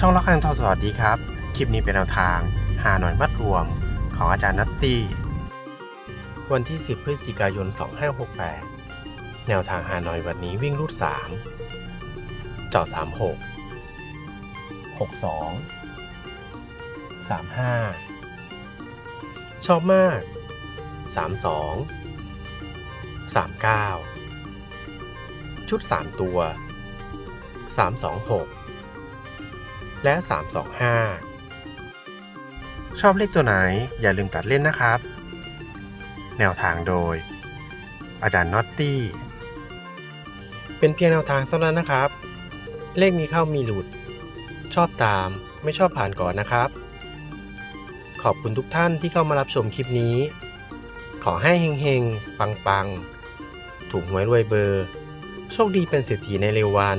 ช่องละครังทอสวัสดีครับ คลิปนี้เป็นแนวทางหาหน่อยมัดรวมของอาจารย์นัตตี้ วันที่ 10 พฤศจิกายน 2568 แนวทางหาหน่อยวันนี้วิ่งรูด 3 เจาะ36 62 35 ชอบมาก 32 39 ชุด 3 ตัว 326 และ 325 ชอบเลขตัวไหนอย่าลืมตัดเล่นนะครับ แนวทางโดย อาจารย์น็อตตี้ เป็นเพียงแนวทางเท่านั้นนะครับ เลขมีเข้ามีหลุด ชอบตามไม่ชอบผ่านก่อนนะครับ ขอบคุณทุกท่านที่เข้ามารับชมคลิปนี้ ขอให้เฮงๆ ปังๆ ถูกหวยรวยเบอร์ โชคดีเป็นเศรษฐีในเร็ววัน